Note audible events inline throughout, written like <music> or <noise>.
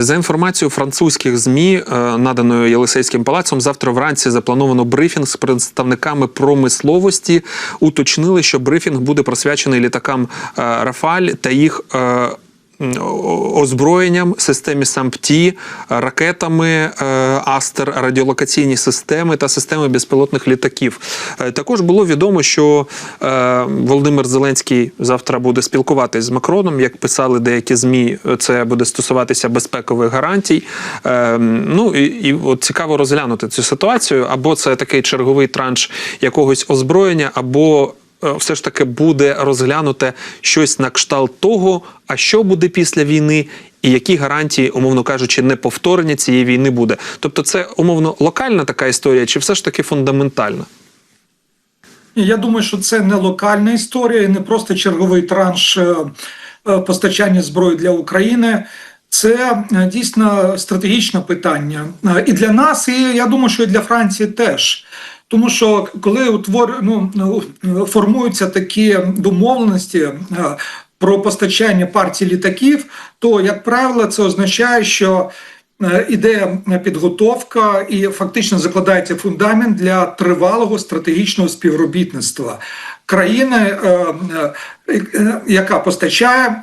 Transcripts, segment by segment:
За інформацією французьких змі, е, наданою Єлисейським палацом, завтра вранці заплановано брифінг з представниками промисловості. Уточнили, що брифінг буде присвячений літакам е, Рафаль та їх. Озброєнням, системі САМПТІ, ракетами е, Астер, радіолокаційні системи та системи безпілотних літаків. Е, Також було відомо, що е, Володимир Зеленський завтра буде спілкуватись з Макроном. Як писали деякі змі, це буде стосуватися безпекових гарантій. Ну і, і от цікаво розглянути цю ситуацію. Або це такий черговий транш якогось озброєння, або все ж таки буде розглянуте щось на кшталт того, а що буде після війни, і які гарантії, умовно кажучи, неповторення цієї війни буде. Тобто, це умовно локальна така історія, чи все ж таки фундаментальна? Я думаю, що це не локальна історія, і не просто черговий транш е, е, постачання зброї для України. Це е, дійсно стратегічне питання Е, і для нас, і я думаю, що і для Франції теж. Тому що коли утвор, ну, формуються такі домовленості е, про постачання партії літаків, то, як правило, це означає, що Е, іде підготовка і фактично закладається фундамент для тривалого стратегічного співробітництва країни, е, е, е, яка постачає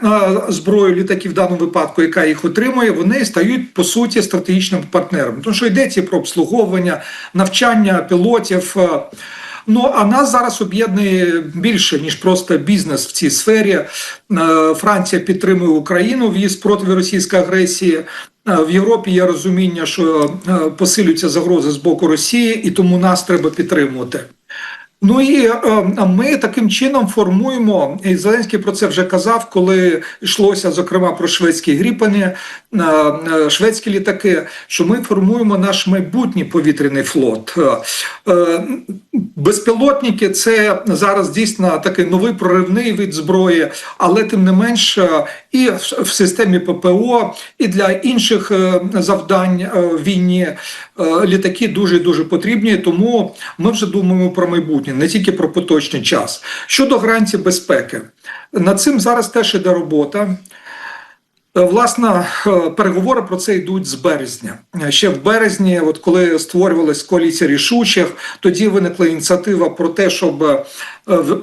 зброю літаків в даному випадку, яка їх отримує, вони стають по суті стратегічним партнером. Тому що йдеться про обслуговування, навчання пілотів. Ну а нас зараз об'єднує більше ніж просто бізнес в цій сфері. Франція підтримує Україну в її спротиві російської агресії. В Європі є розуміння, що посилюються загрози з боку Росії, і тому нас треба підтримувати. Ну і е, ми таким чином формуємо, і Зеленський про це вже казав, коли йшлося зокрема про шведські гріпані, е, е, шведські літаки, що ми формуємо наш майбутній повітряний флот. Е, е, Безпілотники це зараз дійсно такий новий проривний вид зброї, але тим не менш е, і в- системі ППО, і для інших е, завдань е, в війні е, літаки дуже дуже потрібні. Тому ми вже думаємо про майбутнє, не тільки про поточний час. Щодо гарантій безпеки, над цим зараз теж іде робота. Власне, переговори про це йдуть з березня. Ще в березні, от коли створювалась коаліція рішучих, тоді виникла ініціатива про те, щоб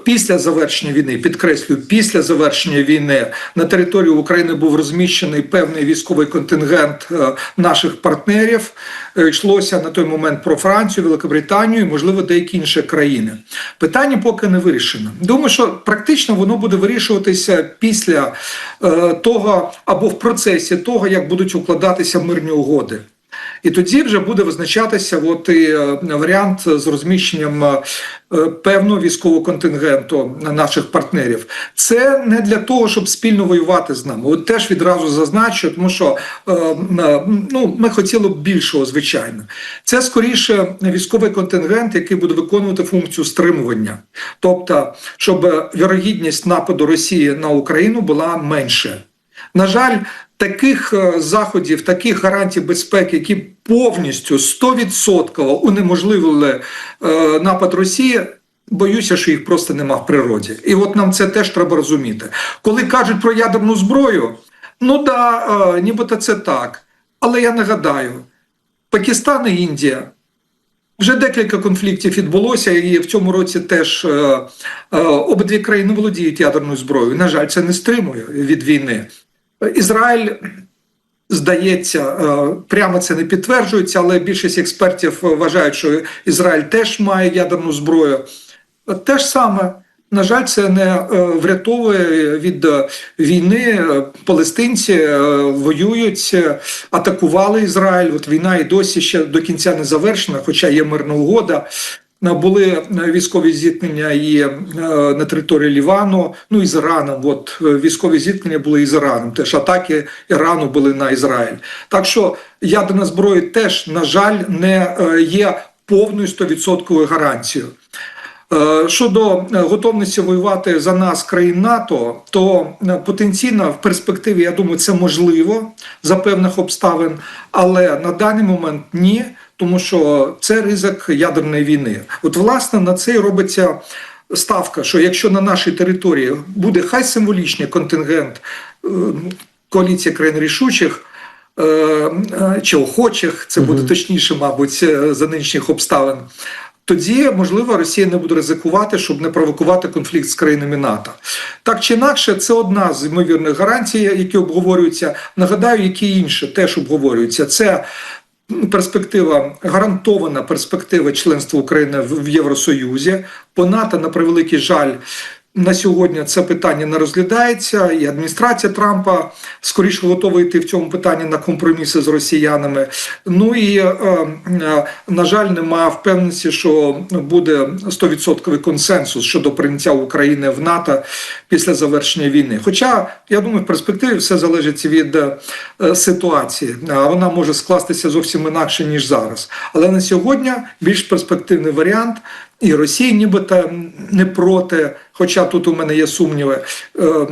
після завершення війни, підкреслюю, після завершення війни на території України був розміщений певний військовий контингент е, наших партнерів. Е, Йшлося на той момент про Францію, Великобританію, і, можливо, деякі інші країни. Питання поки не вирішено. Думаю, що практично воно буде вирішуватися після е, того або в процесі того, як будуть укладатися мирні угоди. І тоді вже буде визначатися от і е, варіант з розміщенням е, певного військового контингенту наших партнерів. Це не для того, щоб спільно воювати з нами. От теж відразу зазначу, тому що е, ну, ми хотіли б більшого, звичайно. Це скоріше військовий контингент, який буде виконувати функцію стримування, тобто, щоб вірогідність нападу Росії на Україну була менше. На жаль, таких е, заходів, таких гарантій безпеки, які повністю 100% унеможливили е, напад Росії. Боюся, що їх просто нема в природі. І от нам це теж треба розуміти. Коли кажуть про ядерну зброю, ну да, е, нібито це так. Але я нагадаю: Пакистан і Індія вже декілька конфліктів відбулося, і в цьому році теж обидві країни володіють ядерною зброєю. На жаль, це не стримує від війни. Ізраїль. Здається, е, прямо це не підтверджується, але більшість експертів вважають, що Ізраїль теж має ядерну зброю. Те ж саме, на жаль, це не е, врятовує від е, війни. Е, Палестинці е, воюють, е, атакували Ізраїль. От війна і досі ще до кінця не завершена, хоча є мирна угода. Були е, військові зіткнення і е, на території Лівану, ну і з Іраном. От е, військові зіткнення були і з Іраном. Теж атаки Ірану були на Ізраїль. Так що ядерна зброя теж, на жаль, не є повною 100% гарантією. Щодо готовності воювати за нас країн НАТО, то потенційно в перспективі, я думаю, це можливо за певних обставин, але на даний момент ні, тому що це ризик ядерної війни. От, власне, на це і робиться ставка, що якщо на нашій території буде хай символічний контингент е, коаліції країн рішучих. е, е, чи охочих, це буде точніше, мабуть, за нинішніх обставин. Тоді, можливо, Росія не буде ризикувати, щоб не провокувати конфлікт з країнами НАТО. Так чи інакше, це одна з ймовірних гарантій, які обговорюються. Нагадаю, які інші теж обговорюються. Це перспектива, гарантована перспектива членства України в Євросоюзі. По НАТО, на превеликий жаль, на сьогодні це питання не розглядається, і адміністрація Трампа скоріше готова йти в цьому питанні на компроміси з росіянами. Ну і е, е, на жаль, немає впевненості, що буде 100% консенсус щодо прийняття України в НАТО після завершення війни. Хоча я думаю, в перспективі все залежить від е, ситуації. А Вона може скластися зовсім інакше ніж зараз. Але на сьогодні більш перспективний варіант. І Росія нібито не проти, хоча тут у мене є сумніви,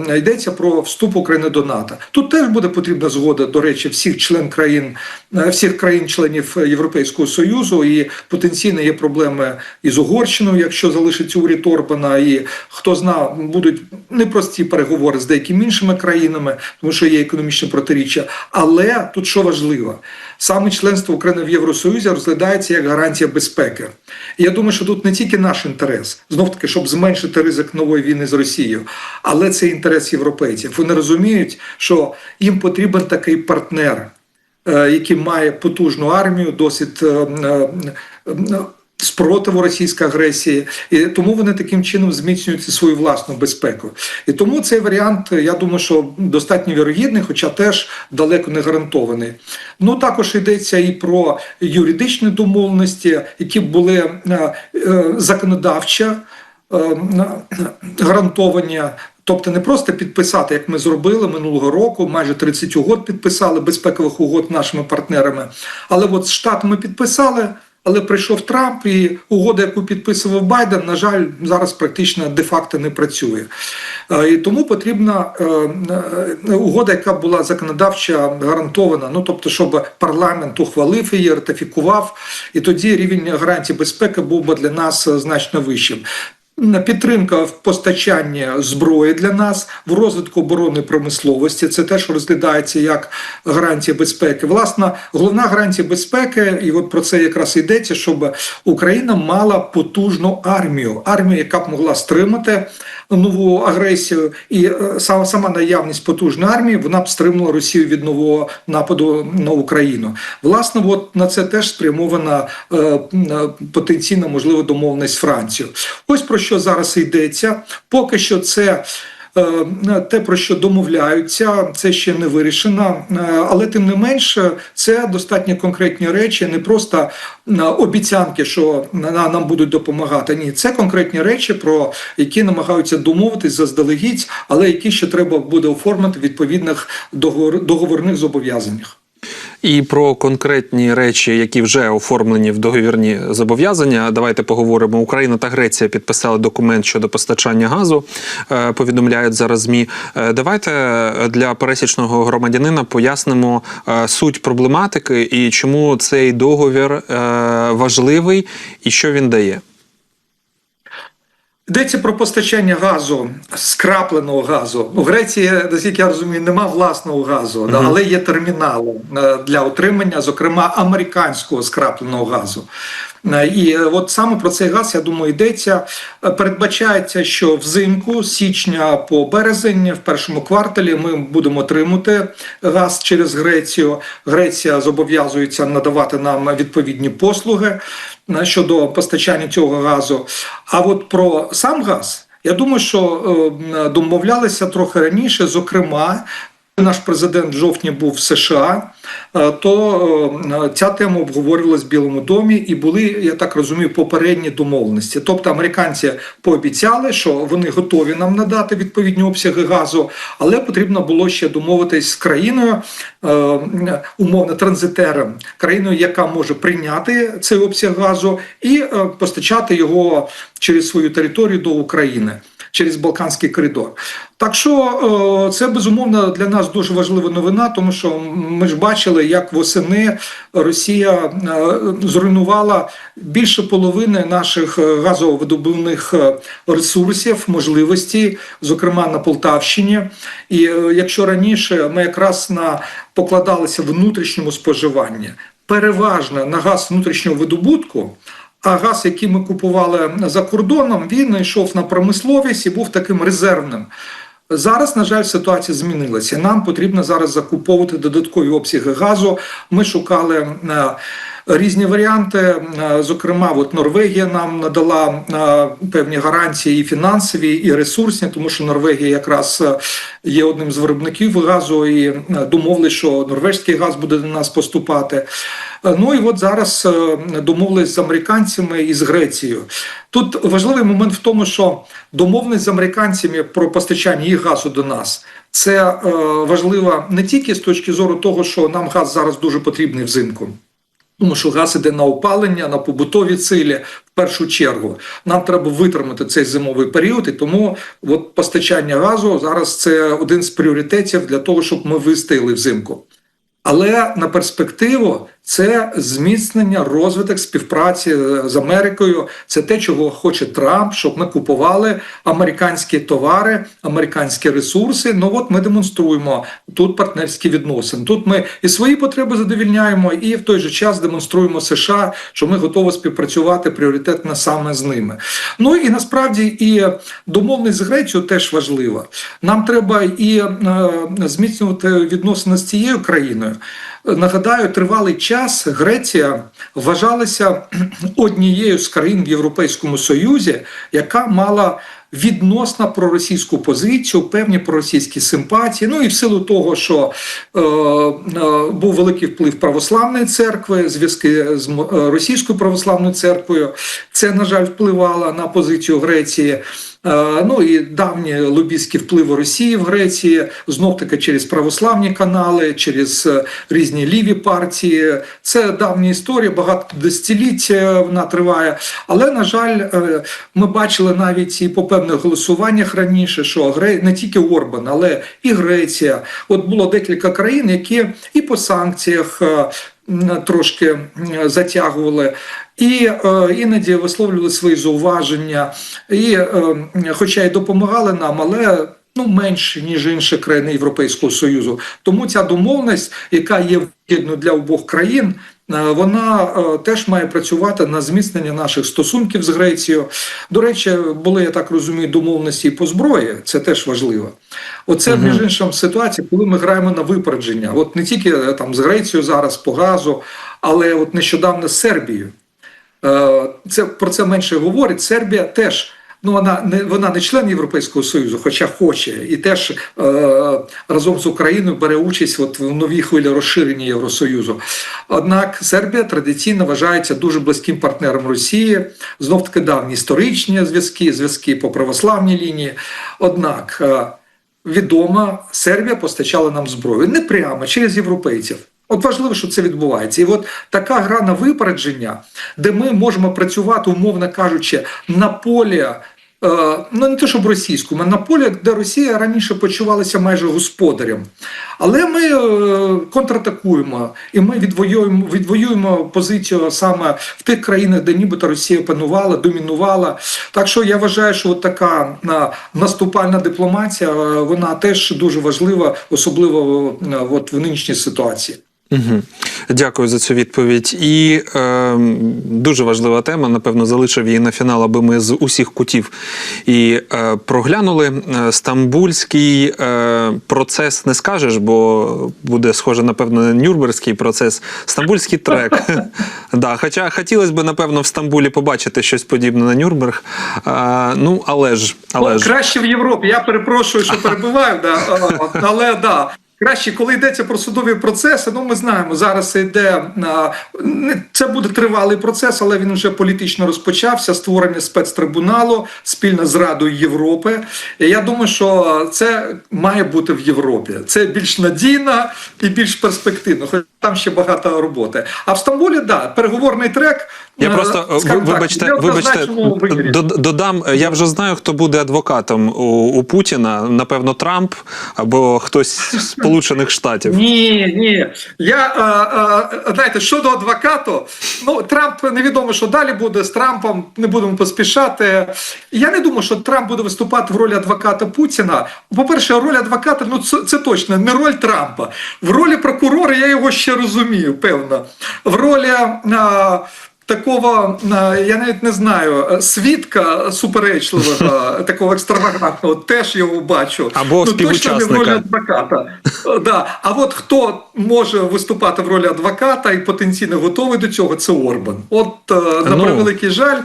е, йдеться про вступ України до НАТО. Тут теж буде потрібна згода, до речі, всіх член країн, е, всіх країн-членів Європейського Союзу, і потенційно є проблеми із Угорщиною, якщо залишиться уряд Орбана, і хто зна, будуть непрості переговори з деякими іншими країнами, тому що є економічні протиріччя. Але тут що важливо, саме членство України в Євросоюзі розглядається як гарантія безпеки. Я думаю, що тут не тільки наш інтерес, знов таки, щоб зменшити ризик нової війни з Росією, але це інтерес європейців. Вони розуміють, що їм потрібен такий партнер, е, який має потужну армію, досить. Спротиву російської агресії, і тому вони таким чином зміцнюють свою власну безпеку. І тому цей варіант, я думаю, що достатньо вірогідний, хоча теж далеко не гарантований. Ну також йдеться і про юридичні домовленості, які були е, е, законодавчо е, гарантовані. Тобто не просто підписати, як ми зробили минулого року, майже 30 угод підписали безпекових угод нашими партнерами. Але от з Штатами підписали. Але прийшов Трамп, і угода, яку підписував Байден, на жаль, зараз практично де-факто не працює. Е, І тому потрібна е, е, угода, яка була законодавча гарантована. Ну тобто, щоб парламент ухвалив її, ратифікував, і тоді рівень гарантій безпеки був би для нас значно вищим. Підтримка в постачанні зброї для нас в розвитку оборонної промисловості. Це теж розглядається як гарантія безпеки. Власне, головна гарантія безпеки, і от про це якраз йдеться, щоб Україна мала потужну армію, армію, яка б могла стримати нову агресію, і е, сама наявність потужної армії вона б стримала Росію від нового нападу на Україну. Власне, от на це теж спрямована е, е, потенційна можлива домовленість з Францією. Ось про що зараз йдеться. Поки що це. Е, Те, про що домовляються, це ще не вирішено, Е, але тим не менше, це достатньо конкретні речі, не просто е, обіцянки, що на- нам будуть допомагати. Ні, це конкретні речі, про які намагаються домовитись заздалегідь, але які ще треба буде оформити в відповідних договор- договорних зобов'язаннях. І про конкретні речі, які вже оформлені в договірні зобов'язання. Давайте поговоримо. Україна та Греція підписали документ щодо постачання газу. е, Повідомляють зараз змі. Е, Давайте для пересічного громадянина пояснимо е, суть проблематики і чому цей договір важливий і що він дає. Йдеться про постачання газу, скрапленого газу. У Греції, наскільки я розумію, нема власного газу, да, але є термінали е, для отримання, зокрема, американського скрапленого газу. Е, І е, от саме про цей газ, я думаю, йдеться. Е, Передбачається, що взимку, з січня по березень, в першому кварталі, ми будемо отримати газ через Грецію. Греція зобов'язується надавати нам відповідні послуги щодо постачання цього газу. А от про сам газ, я думаю, що домовлялися трохи раніше, зокрема. Наш президент в жовтні був в США, е, то е, ця тема обговорювалась в Білому домі, і були, я так розумію, попередні домовленості. Тобто американці пообіцяли, що вони готові нам надати відповідні обсяги газу, але потрібно було ще домовитись з країною, е, умовно транзитером, країною, яка може прийняти цей обсяг газу і постачати його через свою територію до України. Через Балканський коридор. Так що е, це безумовно для нас дуже важлива новина, тому що ми ж бачили, як восени Росія е, зруйнувала більше половини наших е, газовидобувних ресурсів, можливостей, зокрема на Полтавщині. І якщо раніше ми якраз на покладалися внутрішньому споживанні, переважно на газ внутрішнього видобутку. А газ, який ми купували за кордоном, він йшов на промисловість і був таким резервним. Зараз, на жаль, ситуація змінилася. Нам потрібно зараз закуповувати додаткові обсяги газу. Ми шукали е, різні варіанти. Е, Зокрема, от Норвегія нам надала е, певні гарантії і фінансові, і ресурсні, тому що Норвегія якраз є одним з виробників газу і домовились, що норвежський газ буде до нас поступати. Е, Ну і от зараз е, домовились з американцями і з Грецією. Тут важливий момент в тому, що домовленість з американцями про постачання їх газу до нас. Це е, важливо не тільки з точки зору того, що нам газ зараз дуже потрібний взимку. Тому що газ іде на опалення, на побутові цілі в першу чергу. Нам треба витримати цей зимовий період, і тому от постачання газу зараз це один з пріоритетів для того, щоб ми вистояли взимку. Але на перспективу це зміцнення, розвиток співпраці з Америкою. Це те, чого хоче Трамп, щоб ми купували американські товари, американські ресурси. Ну от ми демонструємо тут партнерські відносини. Тут ми і свої потреби задовільняємо, і в той же час демонструємо США, що ми готові співпрацювати пріоритетно саме з ними. Ну і насправді і домовленість з Грецією теж важлива. Нам треба і е, зміцнювати відносини з цією країною. Нагадаю, тривалий час Греція вважалася <clears throat> однією з країн в Європейському Союзі, яка мала відносно проросійську позицію, певні проросійські симпатії. Ну і в силу того, що е, е, був великий вплив православної церкви, зв'язки з е, російською православною церквою, це на жаль впливало на позицію Греції. Е, Ну і давні лобістські впливи Росії в Греції, знов таки через православні канали, через е, різні ліві партії. Це давня історія, багато десятиліть вона триває. Але на жаль, е, ми бачили навіть і по певних голосуваннях раніше, що не тільки Орбан, але і Греція. От було декілька країн, які і по санкціях. е, Трошки затягували, і е, іноді висловлювали свої зауваження, і, е, хоча й допомагали нам, але ну менше ніж інші країни Європейського союзу. Тому ця домовленість, яка є вигідною для обох країн. Е, Вона е, теж має працювати на зміцнення наших стосунків з Грецією. До речі, були, я так розумію, домовленості по зброї. Це теж важливо. Оце Мгм. між іншим ситуація, коли ми граємо на випередження. От не тільки е, там з Грецією зараз по газу, але от нещодавно з Сербією. Це про це менше говорить. Сербія теж. Ну, вона не вона не член Європейського Союзу, хоча хоче, і теж е, разом з Україною бере участь от в новій хвилі розширення Євросоюзу. Однак Сербія традиційно вважається дуже близьким партнером Росії. Знов таки давні історичні зв'язки, зв'язки по православній лінії. Однак е, відомо, Сербія постачала нам зброю не прямо через європейців. От важливо, що це відбувається. І от така гра на випередження, де ми можемо працювати, умовно кажучи, на полі. е, Ну, не те, щоб російському, а на полі, де Росія раніше почувалася майже господарем. Але ми е, контратакуємо і ми відвоюємо, відвоюємо позицію саме в тих країнах, де нібито Росія панувала, домінувала. Так що я вважаю, що от така на, наступальна дипломатія е, вона теж дуже важлива, особливо е, от в нинішній ситуації. Угу. Дякую за цю відповідь. І е, дуже важлива тема. Напевно, залишив її на фінал, аби ми з усіх кутів і е, проглянули. Е, Стамбульський е, процес не скажеш, бо буде схоже, напевно, на Нюрнберзький процес. Стамбульський трек. <laughs> да, хоча хотілося б, напевно, в Стамбулі побачити щось подібне на Нюрнберг. Е, ну, але ж, але Ну, ж. краще в Європі. Я перепрошую, що перебуваю, да, а, але да. Краще, коли йдеться про судові процеси, ну ми знаємо, зараз йде це буде тривалий процес, але він вже політично розпочався. Створення спецтрибуналу спільно з Радою Європи. І я думаю, що це має бути в Європі. Це більш надійно і більш перспективно. Там ще багато роботи. А в Стамбулі, да, переговорний трек. Я е, просто ви- так, вибачте, додам. Я вже знаю, хто буде адвокатом у, у Путіна. Напевно, Трамп або хтось з Сполучених Штатів. Ні, ні. Я е, е, знаєте, щодо адвокату, ну Трамп невідомо, що далі буде з Трампом. Не будемо поспішати. Я не думаю, що Трамп буде виступати в ролі адвоката Путіна. По-перше, роль адвоката, ну це, це точно не роль Трампа. В ролі прокурора я його ще розумію, певно. В ролі. Такого я навіть не знаю е, свідка суперечливого, <laughs> такого екстравагантного, теж його бачу. Або ну, точно не в ролі адвоката. Е, Да. А от хто може виступати в ролі адвоката і потенційно готовий до цього, це Орбан. От е, на Ну. превеликий жаль.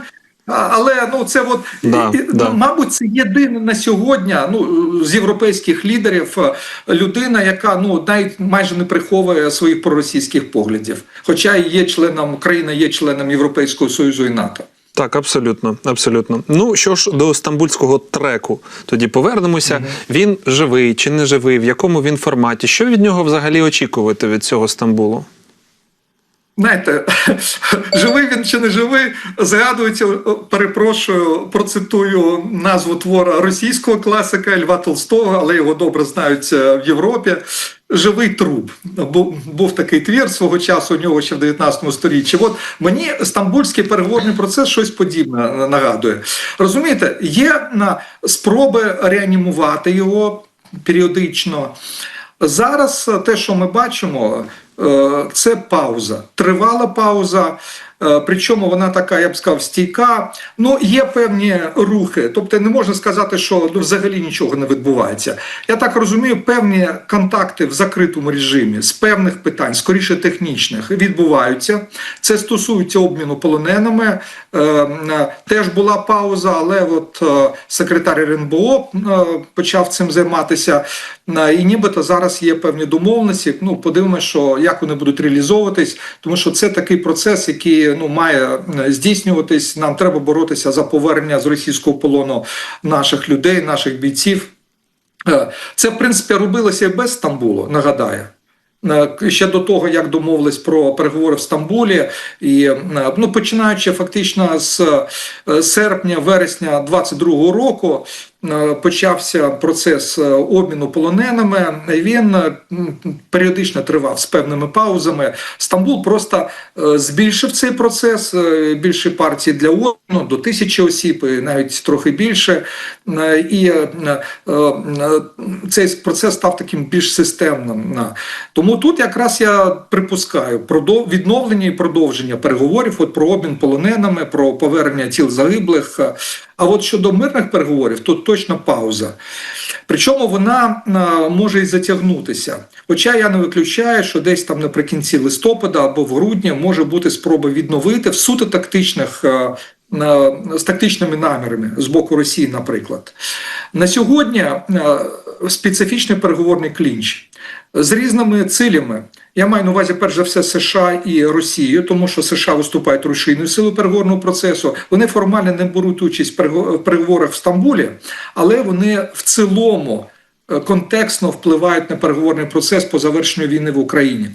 Але ну це от Да, і, да. ну, мабуть, це єдина на сьогодні. Ну з європейських лідерів е, людина, яка ну навіть майже не приховує своїх проросійських поглядів, хоча є членом країна, є членом Європейського союзу і НАТО. Так, абсолютно, абсолютно. Ну що ж до стамбульського треку, тоді повернемося. Він живий чи не живий, в якому він форматі? Що від нього взагалі очікувати від цього Стамбулу? Знаєте, <laughs> живий він чи не живий, згадується, перепрошую, процитую назву твора російського класика Льва Толстого, але його добре знають е, в Європі. Живий труп. Був, такий твір свого часу у нього ще в 19 сторіччі. От мені стамбульський переговорний процес щось подібне нагадує. Розумієте, є на спроби реанімувати його періодично. Зараз е, те, що ми бачимо, е, це пауза, тривала пауза. Е, Причому вона така, я б сказав, стійка. Ну, є певні рухи. Тобто не можна сказати, що ну, взагалі нічого не відбувається. Я так розумію, певні контакти в закритому режимі з певних питань, скоріше технічних, відбуваються. Це стосується обміну полоненими. Е, е, Теж була пауза, але от секретар РНБО почав цим займатися. І нібито зараз є певні домовленості. Ну, подивимося, що як вони будуть реалізовуватись, тому що це такий процес, який ну має здійснюватись. Нам треба боротися за повернення з російського полону наших людей, наших бійців. Е, Це, в принципі, робилося і без Стамбулу, нагадаю. Е, Ще до того, як домовились про переговори в Стамбулі, і ну починаючи фактично з е, серпня, вересня 22-го року, почався процес е, обміну полоненими. Він е, періодично тривав з певними паузами. Стамбул просто е, збільшив цей процес. е, Більше партій для обміну до тисячі осіб, і навіть трохи більше. Е, І е, е, е, цей процес став таким більш системним. Е, Тому тут якраз я припускаю відновлення і продовження переговорів от про обмін полоненими, про повернення тіл загиблих. А от щодо мирних переговорів, тут точно пауза. Причому вона е, може і затягнутися. Хоча я не виключаю, що десь там наприкінці листопада або в грудні може бути спроба відновити в суто тактичних. е, З тактичними намірами з боку Росії, наприклад, на сьогодні е, специфічний переговорний клінч з різними цилями. Я маю на увазі перш за все США і Росію, тому що США виступають рушійною силою переговорного процесу. Вони формально не беруть участь в переговорах в Стамбулі, але вони в цілому е, контекстно впливають на переговорний процес по завершенню війни в Україні.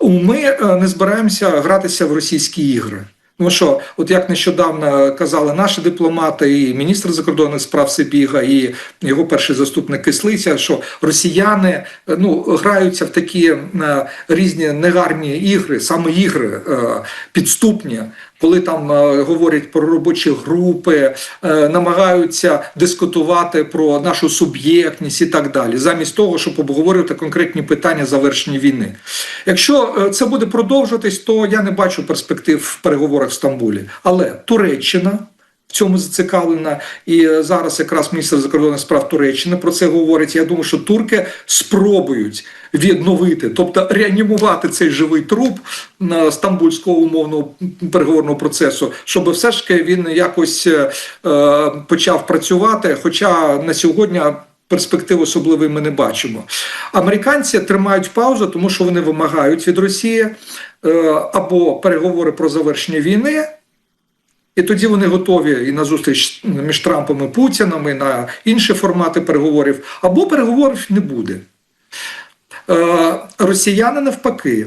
Ми е, не збираємося гратися в російські ігри. Тому що, от як нещодавно казали наші дипломати, і міністр закордонних справ Сибіга, і його перший заступник Кислиця, що росіяни е, ну граються в такі е, різні негарні ігри, саме ігри е, підступні, коли там е, говорять про робочі групи, е, намагаються дискутувати про нашу суб'єктність і так далі, замість того, щоб обговорювати конкретні питання завершення війни. Якщо е, це буде продовжуватись, то я не бачу перспектив в переговорах в Стамбулі. Але Туреччина. Цьому зацікавлена і е, зараз якраз міністр закордонних справ Туреччини про це говорить. Я думаю, що турки спробують відновити, тобто реанімувати цей живий труп на стамбульського умовного переговорного процесу, щоб все ж таки він якось е, е, почав працювати. Хоча на сьогодні. Перспектив особливої ми не бачимо. Американці тримають паузу, тому що вони вимагають від Росії або переговори про завершення війни, і тоді вони готові і на зустріч між Трампом і Путіном, і на інші формати переговорів, або переговорів не буде. Е, Росіяни навпаки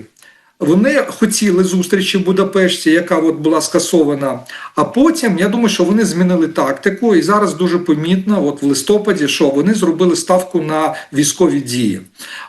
Вони хотіли зустрічі в Будапешті, яка от була скасована. А потім я думаю, що вони змінили тактику, і зараз дуже помітно, от в листопаді, що вони зробили ставку на військові дії.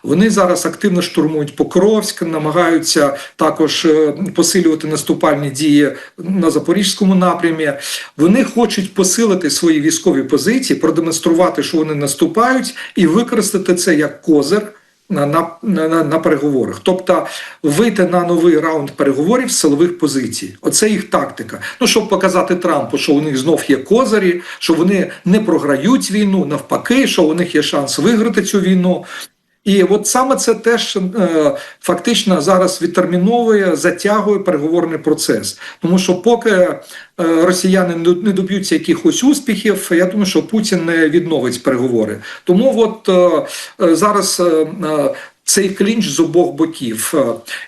Вони зараз активно штурмують Покровськ, намагаються також е, посилювати наступальні дії на запорізькому напрямі. Вони хочуть посилити свої військові позиції, продемонструвати, що вони наступають, і використати це як козир на, на, на, на переговорах, тобто вийти на новий раунд переговорів з силових позицій. Оце їх тактика. Ну щоб показати Трампу, що у них знов є козирі, що вони не програють війну, навпаки, що у них є шанс виграти цю війну. І от саме це теж е, фактично зараз відтерміновує, затягує переговорний процес. Тому що поки е, росіяни не доб'ються якихось успіхів, я думаю, що Путін не відновить переговори. Тому от е, зараз. Цей клінч з обох боків.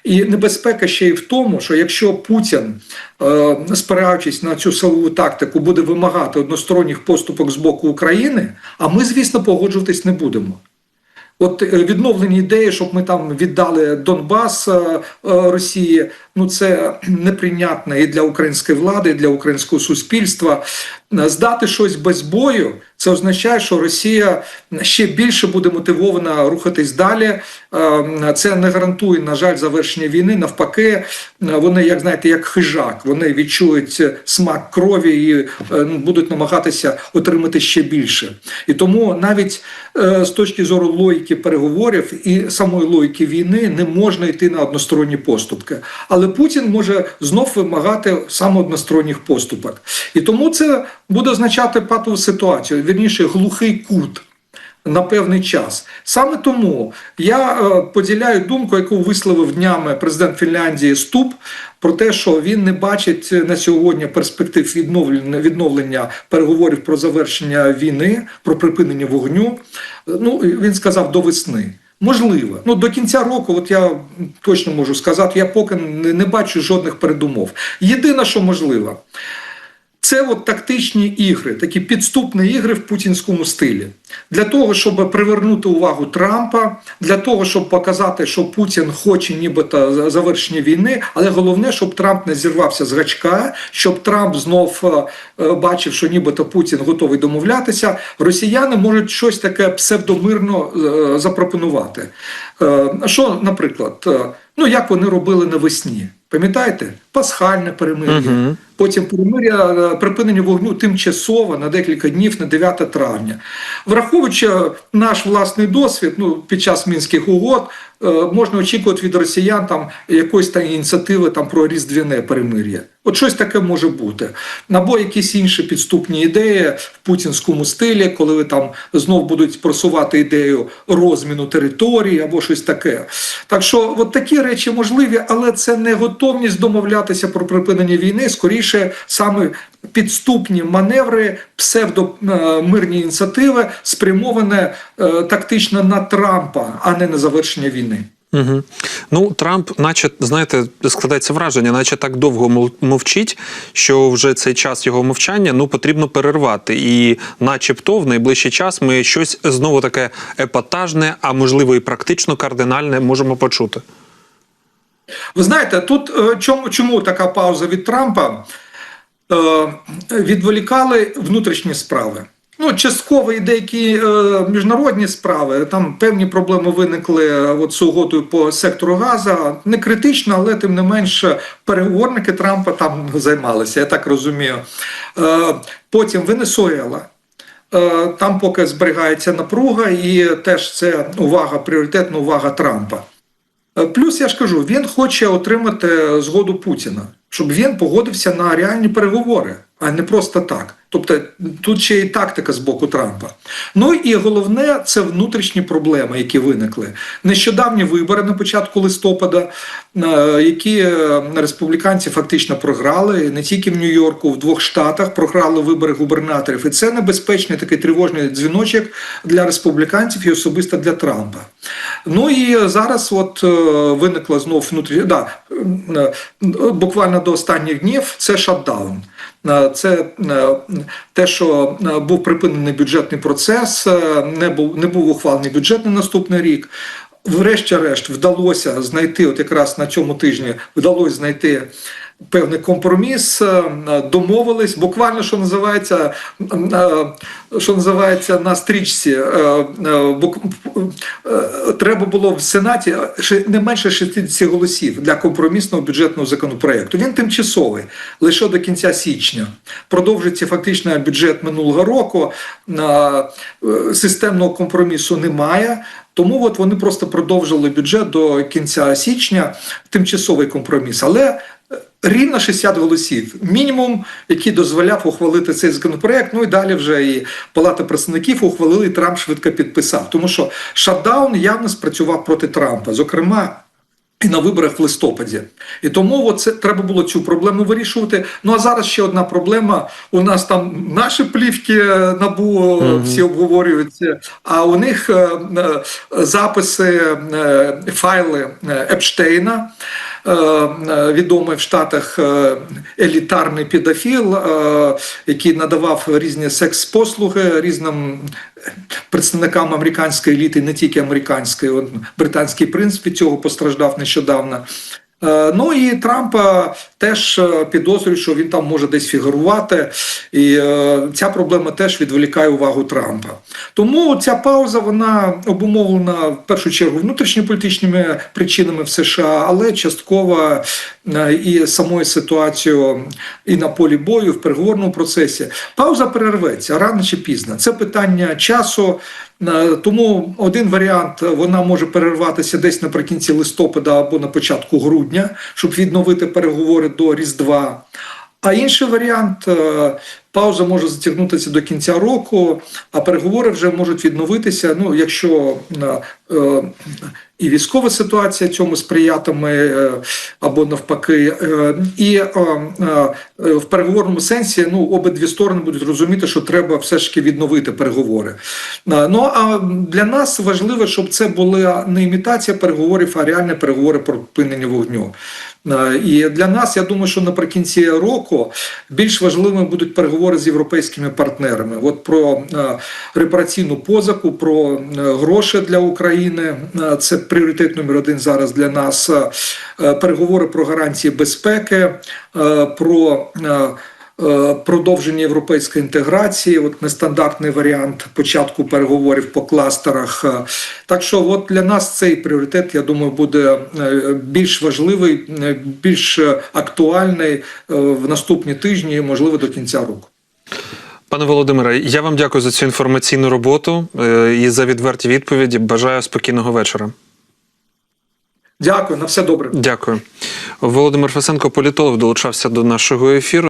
І небезпека ще й в тому, що якщо Путін, спираючись на цю силову тактику, буде вимагати односторонніх поступок з боку України, а ми, звісно, погоджуватись не будемо. От е, відновлені ідеї, щоб ми там віддали Донбас е, е, Росії, ну це неприйнятно і для української влади, і для українського суспільства. Е, Здати щось без бою, це означає, що Росія ще більше буде мотивована рухатись далі. Е, Це не гарантує, на жаль, завершення війни. Навпаки, е, вони, як знаєте, як хижак, вони відчують смак крові і будуть намагатися отримати ще більше. І тому навіть з точки зору логіки переговорів і самої логіки війни не можна йти на односторонні поступки. Але Путін може знов вимагати саме односторонніх поступок. І тому це буде означати патову ситуацію, вірніше, глухий кут. На певний час саме тому я е, поділяю думку, яку висловив днями президент Фінляндії Ступ про те, що він не бачить на сьогодні перспектив відновлення відновлення переговорів про завершення війни, про припинення вогню. Е, Ну він сказав до весни. Можливо, ну до кінця року, от я точно можу сказати, я поки не, не бачу жодних передумов. Єдине, що можливо. Це от тактичні ігри, такі підступні ігри в путінському стилі. Для того, щоб привернути увагу Трампа, для того, щоб показати, що Путін хоче нібито завершення війни, але головне, щоб Трамп не зірвався з гачка, щоб Трамп знов е, е, бачив, що нібито Путін готовий домовлятися. Росіяни можуть щось таке псевдомирно е, запропонувати. Що, наприклад, ну як вони робили навесні? Пам'ятаєте? Пасхальне перемир'я. Мгм. Потім перемир'я е, припинення вогню тимчасово на декілька днів на 9 травня. Враховуючи наш власний досвід, ну під час мінських угод е, можна очікувати від росіян там якоїсь там ініціативи там про різдвяне перемир'я. От щось таке може бути. Або якісь інші підступні ідеї в путінському стилі, коли ви там знов будуть просувати ідею розміну території або щось таке. Так що, от такі речі можливі, але це не готовність домовлятися про припинення війни, скоріше саме підступні маневри, псевдомирні ініціативи, спрямовані е, тактично на Трампа, а не на завершення війни. Угу. Ну, Трамп, наче, знаєте, складається враження, наче так довго мов- мовчить, що вже цей час його мовчання ну, потрібно перервати. І начебто в найближчий час ми щось знову таке епатажне, а можливо і практично кардинальне можемо почути. Ви знаєте, тут е, чому, чому така пауза від Трампа? Е, відволікали внутрішні справи. Ну, частково і деякі е, міжнародні справи. Там певні проблеми виникли е, от з угодою по сектору Газа. Не критично, але тим не менше переговорники Трампа там займалися, я так розумію. Е, потім Венесуела. Е, Там поки зберігається напруга, і теж це увага, пріоритетна увага Трампа. Е, Плюс я ж кажу, він хоче отримати згоду Путіна, щоб він погодився на реальні переговори, а не просто так. Тобто тут ще і тактика з боку Трампа. Ну і головне це внутрішні проблеми, які виникли. Нещодавні вибори на початку листопада, е, які е, республіканці фактично програли не тільки в Нью-Йорку, в двох штатах програли вибори губернаторів. І це небезпечний такий тривожний дзвіночок для республіканців і особисто для Трампа. Ну і зараз, от е, виникла знов внутрі... да, буквально до останніх днів це шатдаун. Е, Це е, те, що е, був припинений бюджетний процес, не був не був ухвалений бюджет на наступний рік. врешті-решт вдалося знайти, от якраз на цьому тижні вдалося знайти певний компроміс, е, домовились, буквально що називається, е, що називається на стрічці. е, Треба було в Сенаті не менше 60 голосів для компромісного бюджетного законопроекту. Він тимчасовий, лише до кінця січня. Продовжується фактично бюджет минулого року. Системного компромісу немає. Тому от вони просто продовжили бюджет до кінця січня, тимчасовий компроміс. Але рівно 60 голосів, мінімум, який дозволяв ухвалити цей законопроект. Ну і далі вже і Палата представників ухвалили, і Трамп швидко підписав. Тому що шатдаун явно спрацював проти Трампа. Зокрема, і на виборах в листопаді. І тому це треба було цю проблему вирішувати. Ну а зараз ще одна проблема. У нас там наші плівки е, набу е, всі обговорюються, а у них е, записи, файли Епштейна. Е, Відомий в Штатах е, елітарний педофіл, е, який надавав різні секс-послуги різним представникам американської еліти, не тільки американської, британський принц від цього постраждав нещодавно. Ну і Трампа теж е, підозрюють, що він там може десь фігурувати, і е, ця проблема теж відволікає увагу Трампа. Тому ця пауза вона обумовлена в першу чергу внутрішньополітичними причинами в США, але частково е, і самою ситуацією і на полі бою, в переговорному процесі. Пауза перерветься рано чи пізно. Це питання часу. Тому один варіант вона може перерватися десь наприкінці листопада або на початку грудня, щоб відновити переговори до Різдва. А інший варіант е, пауза може затягнутися до кінця року, а переговори вже можуть відновитися. Ну, якщо е, і військова ситуація цьому сприятиме е, або навпаки, е, і е, е, в переговорному сенсі ну обидві сторони будуть розуміти, що треба все ж таки відновити переговори. Е, Ну а для нас важливо, щоб це була не імітація переговорів, а реальні переговори про припинення вогню. Е, І для нас, я думаю, що наприкінці року більш важливими будуть переговори з європейськими партнерами. От про е, репараційну позику, про е, гроші для України. Е, Це пріоритет номер один зараз для нас. Е, е, Переговори про гарантії безпеки, про продовження європейської інтеграції, от нестандартний варіант початку переговорів по кластерах. Так що, от для нас цей пріоритет, я думаю, буде більш важливий, більш актуальний в наступні тижні, можливо, до кінця року. Пане Володимире, я вам дякую за цю інформаційну роботу е, і за відверті відповіді. Бажаю спокійного вечора. Дякую, на все добре. Дякую. Володимир Фесенко, політолог, долучався до нашого ефіру.